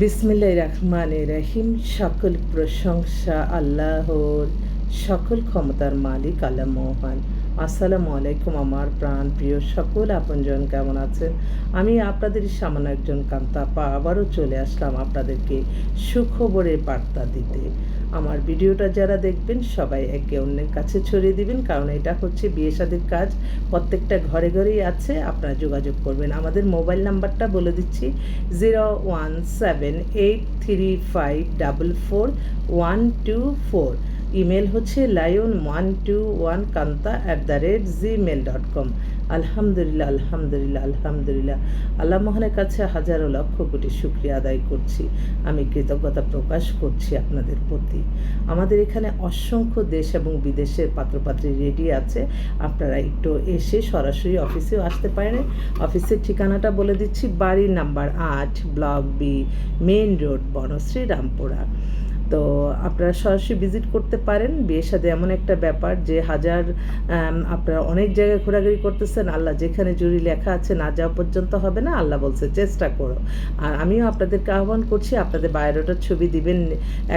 বিসমিল্লাহ রহমান রহিম। সকল প্রশংসা আল্লাহর সকল ক্ষমতার মালিক আল্লাহ মোহন। আসসালামু আলাইকুম আমার প্রাণ প্রিয় সকল আপনজন, কেমন আছেন? আমি আপনাদের সামান্য একজন কান্তাপা, আবারও চলে আসলাম আপনাদেরকে সুখবরের বার্তা দিতে। আমার ভিডিওটা যারা দেখবেন, সবাই একে অন্যের কাছে ছড়িয়ে দিবেন, কারণ এটা হচ্ছে বিয়ে শাদির কাজ। প্রত্যেকটা ঘরে ঘরেই আছে, আপনারা যোগাযোগ করবেন। আমাদের মোবাইল নাম্বারটা বলে দিচ্ছি, zero one seven eight three five double four one two four. Email হচ্ছে lion one two one Kanta at the rate Gmail dot com আলহামদুলিল্লাহ আলহামদুলিল্লাহ আলহামদুলিল্লাহ। আল্লাহ মোহনের কাছে হাজারো লক্ষ কোটি শুক্রিয়া আদায় করছি। আমি কৃতজ্ঞতা প্রকাশ করছি আপনাদের প্রতি। আমাদের এখানে অসংখ্য দেশ এবং বিদেশের পাত্রপাত্রী রেডি আছে। আপনারা একটু এসে সরাসরি অফিসেও আসতে পারেন। অফিসের ঠিকানাটা বলে দিচ্ছি, বাড়ির নাম্বার আট block B main road Banasree, Rampura. তো আপনারা সরাসরি ভিজিট করতে পারেন। বিয়ের সাথে এমন একটা ব্যাপার যে হাজার আপনারা অনেক জায়গায় ঘোরাঘুরি করতেছেন, আল্লাহ যেখানে জুড়ি লেখা আছে না যাওয়া পর্যন্ত হবে না, আল্লাহ বলছে চেষ্টা করো। আর আমিও আপনাদেরকে আহ্বান করছি, আপনাদের বায়োডাটার ছবি দিবেন,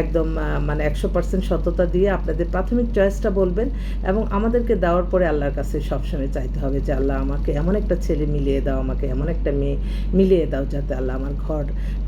একদম মানে একশো পার্সেন্ট সততা দিয়ে আপনাদের প্রাথমিক চয়েসটা বলবেন এবং আমাদেরকে দেওয়ার পরে আল্লাহর কাছে সবসময় চাইতে হবে যে আল্লাহ আমাকে এমন একটা ছেলে মিলিয়ে দাও, আমাকে এমন একটা মেয়ে মিলিয়ে দাও যাতে আল্লাহ আমার ঘর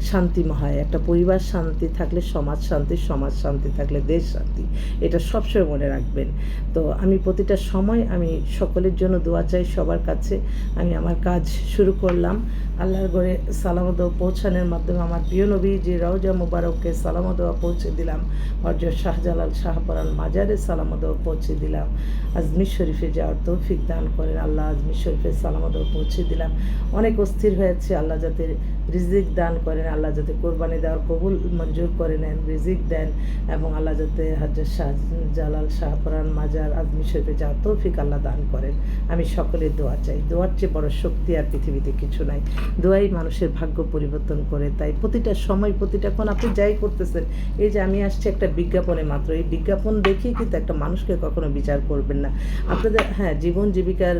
শান্তিময় একটা পরিবার শান্তি থাকলে সমাজ শান্তি সমাজ শান্তি থাকলে দেশ শান্তি, এটা সবসময় মনে রাখবেন। তো আমি প্রতিটা সময় আমি সকলের জন্য দোয়া চাই সবার কাছে। আমি আমার কাজ শুরু করলাম। আল্লাহর ঘরে সালামত পৌঁছানোর মাধ্যমে আমার প্রিয় নবী যে রওজা মুবারককে সালামত পৌঁছে দিলাম। হজরত শাহজালাল শাহপরান মাজারে সালামত পৌঁছে দিলাম। আজমির শরীফে যাওয়ার তৌফিক দান করেন। আল্লাহ আজমির শরীফে সালামত পৌঁছে দিলাম। অনেক অস্থির হয়েছে। আল্লাহ যাতে রিজিক দান করেন, আল্লাহ যাতে কোরবানি দেওয়ার কবুল মঞ্জুর করে নেন, রিজিক দেন এবং আল্লাহ যাতে হাজার শাহ জালাল শাহপরান মাজার আজমি শরীফে যাওয়ার তৌফিক আল্লাহ দান করেন। আমি সকলের দোয়া চাই। দোয়ার চেয়ে বড় শক্তি আর পৃথিবীতে কিছু নাই। দোয়াই মানুষের ভাগ্য পরিবর্তন করে। তাই প্রতিটা সময়, প্রতিটা কোন আপনি যাই করতেছেন, এই যে আমি আসছি একটা বিজ্ঞাপনে মাত্র। এই বিজ্ঞাপন দেখেই কিন্তু একটা মানুষকে কখনো বিচার করবেন না। আপনাদের হ্যাঁ জীবন জীবিকার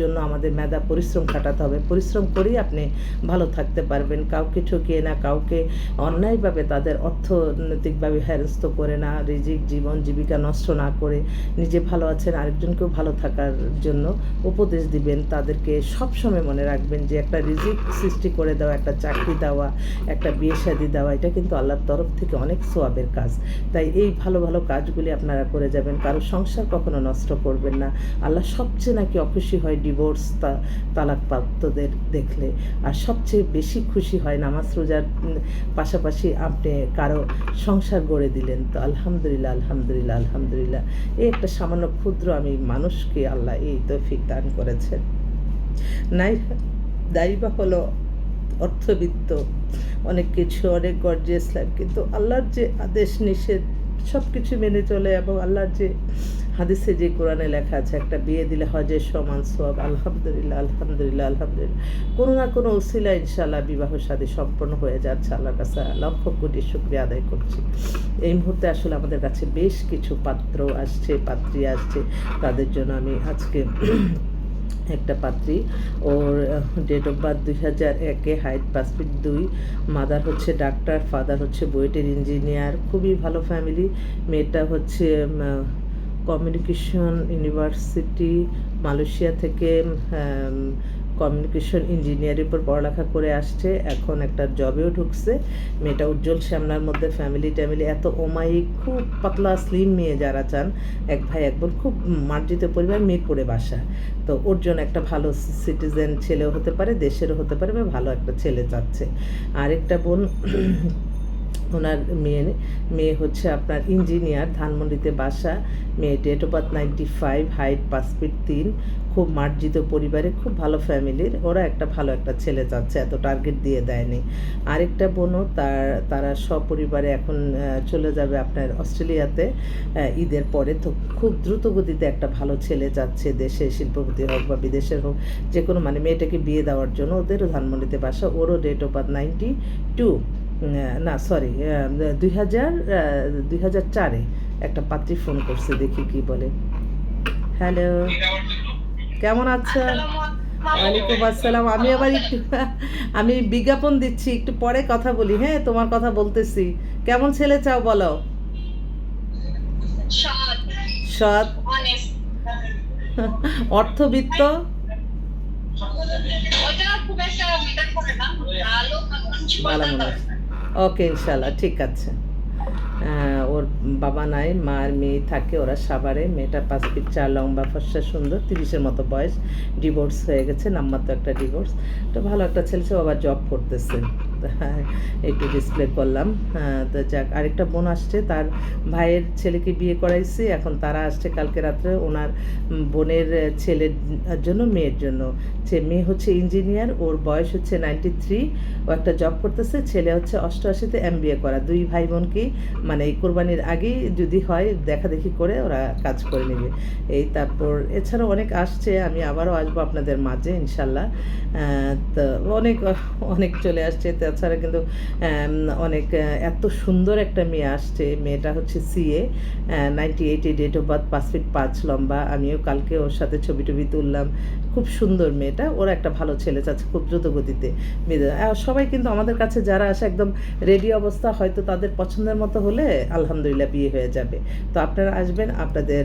জন্য আমাদের মেধা, পরিশ্রম খাটাতে হবে। পরিশ্রম করেই আপনি ভালো থাকতে পারবেন। কাউকে ঠকিয়ে না, কাউকে অন্যায়ভাবে তাদের অর্থনৈতিকভাবে হ্যারস্ত করে না, রিজিক জীবন, জীবিকা নষ্ট না করে নিজে ভালো আছেন, আরেকজনকেও ভালো থাকার জন্য উপদেশ দিবেন। তাদেরকে সবসময় মনে রাখবেন যে একটা রিজিক সৃষ্টি করে দেওয়া, একটা চাকরি দেওয়া, একটা বিয়ে শাদি দেওয়া, এটা কিন্তু আল্লাহর তরফ থেকে অনেক সোয়াবের কাজ। তাই এই ভালো ভালো কাজগুলি আপনারা করে যাবেন। কারও সংসার কখনো নষ্ট করবেন না। আল্লাহ সবচেয়ে নাকি অখুশি হয় ডিভোর্স তা, তালাকপ্রাপ্তদের দেখলে। আর সবচেয়ে বেশি খুশি হয় নামাজ রোজার পাশাপাশি আপনি কারও সংসার গড়ে দিলেন তো আলহামদুলিল্লাহ আলহামদুলিল্লাহ আলহামদুলিল্লাহ। এই একটা সামান্য ক্ষুদ্র আমি মানুষকে আল্লাহ এই তৌফিক দান করেছেন। নাই দায়ী বা হলো অর্থবিত্ত। অনেক কিছু, অনেক গর্জিয়াস লাইফ কিন্তু আল্লাহর যে আদেশ, নিষেধ সব কিছু মেনে চলে এবং আল্লাহর যে হাদিসে যে কোরআনে লেখা আছে, একটা বিয়ে দিলে হজের সমান সব আলহামদুলিল্লাহ আলহামদুলিল্লাহ আলহামদুলিল্লাহ। কোনো না কোনো উসিলা ইনশাল্লাহ বিবাহ শাদী সম্পন্ন হয়ে যাচ্ছে আল্লাহর কাছে। লক্ষ কোটি শুক্রিয়া আদায় করছি। এই মুহূর্তে আসলে আমাদের কাছে বেশ কিছু পাত্র আসছে, পাত্রী আসছে। তাদের জন্য আমি আজকে একটা পাত্রী। ওর ডেট অফ বার্থ দুই হাজার একে হাইট পাঁচ ফিট দুই। মাদার হচ্ছে ডাক্তার ফাদার হচ্ছে বুয়েটের ইঞ্জিনিয়ার খুবই ভালো ফ্যামিলি মেয়েটা হচ্ছে কমিউনিকেশন ইউনিভার্সিটি মালয়েশিয়া থেকে কমিউনিকেশন ইঞ্জিনিয়ারের উপর পড়ালেখা করে আসছে। এখন একটা জবেও ঢুকছে। মেয়েটা উজ্জ্বল শ্যামলার মধ্যে ফ্যামিলি ট্যামিলি এত ওমাইক খুব পাতলা স্লিম মেয়ে যারা চান, এক ভাই, এক বোন, খুব মার্জিত পরিবার মিরপুরে বাসা। তো ওর জন্য একটা ভালো সিটিজেন ছেলেও হতে পারে, দেশেরও হতে পারে, বা ভালো একটা ছেলে চাচ্ছে। আরেকটা বোন ওনার মেয়ে মেয়ে হচ্ছে আপনার ইঞ্জিনিয়ার ধানমন্ডিতে বাসা মেয়ে date of birth ninety five height পাঁচ ফিট তিন, খুব মার্জিত পরিবারে, খুব ভালো ফ্যামিলির ওরা একটা ভালো একটা ছেলে চাচ্ছে, এত টার্গেট দিয়ে দেয়নি। আরেকটা বোনও তার, তারা সপরিবারে এখন চলে যাবে আপনার অস্ট্রেলিয়াতে ঈদের পরে। তো খুব দ্রুত গতিতে একটা ভালো ছেলে যাচ্ছে দেশে শিল্পপতি হোক বা বিদেশের হোক যে কোনো মানে মেয়েটাকে বিয়ে দেওয়ার জন্য। ওদেরও ধানমন্ডিতে বাসা, ওরও date of birth ninety two না সরি দুই হাজার দুই হাজার চারে একটা পাত্রী ফোন করছে দেখি কি বলে। হ্যালো কেমন আছো ওয়ালাইকুম আসসালাম। আমি আবার একটু আমি বিজ্ঞাপন দিচ্ছি একটু পরে কথা বলি হ্যাঁ তোমার কথা বলতেছি। কেমন ছেলে চাও বলো? সৎ। অর্থবিত্ত? ভালো মানুষ। ওকে ইনশাল্লাহ ঠিক আছে। ওর বাবা নাই, মার মেয়ে থাকে, ওরা সাবারে মেয়েটা পাঁচ ফিট চার, লম্বা, ফর্সা, সুন্দর, তিরিশের মতো বয়স। ডিভোর্স হয়ে গেছে, নাম্বার তো একটা ডিভোর্স তো ভালো একটা ছেলে, সে আবার জব করতেছে। একটু ডিসপ্লে করলাম। হ্যাঁ, তো যাক আরেকটা বোন আসছে তার ভাইয়ের ছেলেকে বিয়ে করাইছি এখন তারা আসছে কালকে রাত্রে ওনার বোনের ছেলের জন্য মেয়ের জন্য। সে মেয়ে হচ্ছে ইঞ্জিনিয়ার ওর বয়স হচ্ছে নাইনটি থ্রি ও একটা জব করতেছে ছেলে হচ্ছে অষ্টআশিতে এম করা। দুই ভাই বোনকে মানে এই কোরবানির আগেই যদি হয় দেখা দেখি করে ওরা কাজ করে নেবে। এই তারপর এছাড়াও অনেক আসছে আমি আবারও আসব আপনাদের মাঝে ইনশাল্লাহ। তো অনেক অনেক চলে আসছে তাছাড়া কিন্তু অনেক এত সুন্দর একটা মেয়ে আসছে। মেয়েটা হচ্ছে সিএ নাইনটি এইটে ডেট অফ বার্থ পাঁচ ফিট পাঁচ লম্বা। আমিও কালকে ওর সাথে ছবি টবি তুললাম। খুব সুন্দর মেয়েটা। ওরা একটা ভালো ছেলে চাচ্ছে খুব দ্রুত গতিতে সবাই কিন্তু আমাদের কাছে যারা আসে একদম রেডি অবস্থা, হয়তো তাদের পছন্দের মতো হলে আলহামদুলিল্লাহ বিয়ে হয়ে যাবে। তো আপনারা আসবেন, আপনাদের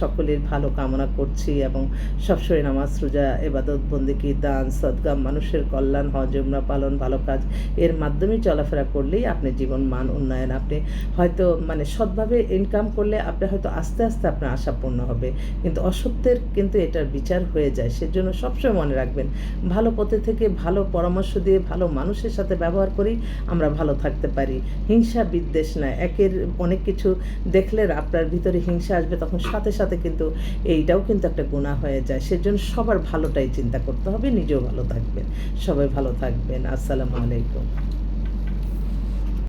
সকলের ভালো কামনা করছি এবং সবসময় নামাজ, রোজা, এবাদত বন্দিকি দান সদগাম মানুষের কল্যাণ, হজ, উমরা পালন, ভালো কাজ এর মাধ্যমে চলাফেরা করলেই আপনি জীবন মান উন্নয়ন। আপনি হয়তো মানে সৎভাবে ইনকাম করলে আপনি হয়তো আস্তে আস্তে আপনার আশা পূর্ণ হবে। কিন্তু অসত্যের কিন্তু এটার বিচার হয়ে যায়। সেজন্য সবসময় মনে রাখবেন, ভালো পথে থেকে ভালো পরামর্শ দিয়ে ভালো মানুষের সাথে ব্যবহার করি আমরা ভালো থাকতে পারি। হিংসা বিদ্বেষ না একের অনেক কিছু দেখলে আপনার ভিতরে হিংসা আসবে, তখন সাথে সাথে কিন্তু এইটাও কিন্তু একটা গুণা হয়ে যায়। সেজন্য সবার ভালোটাই চিন্তা করতে হবে। নিজেও ভালো থাকবেন। সবাই ভালো থাকবেন। আসসালামু আলাইকুম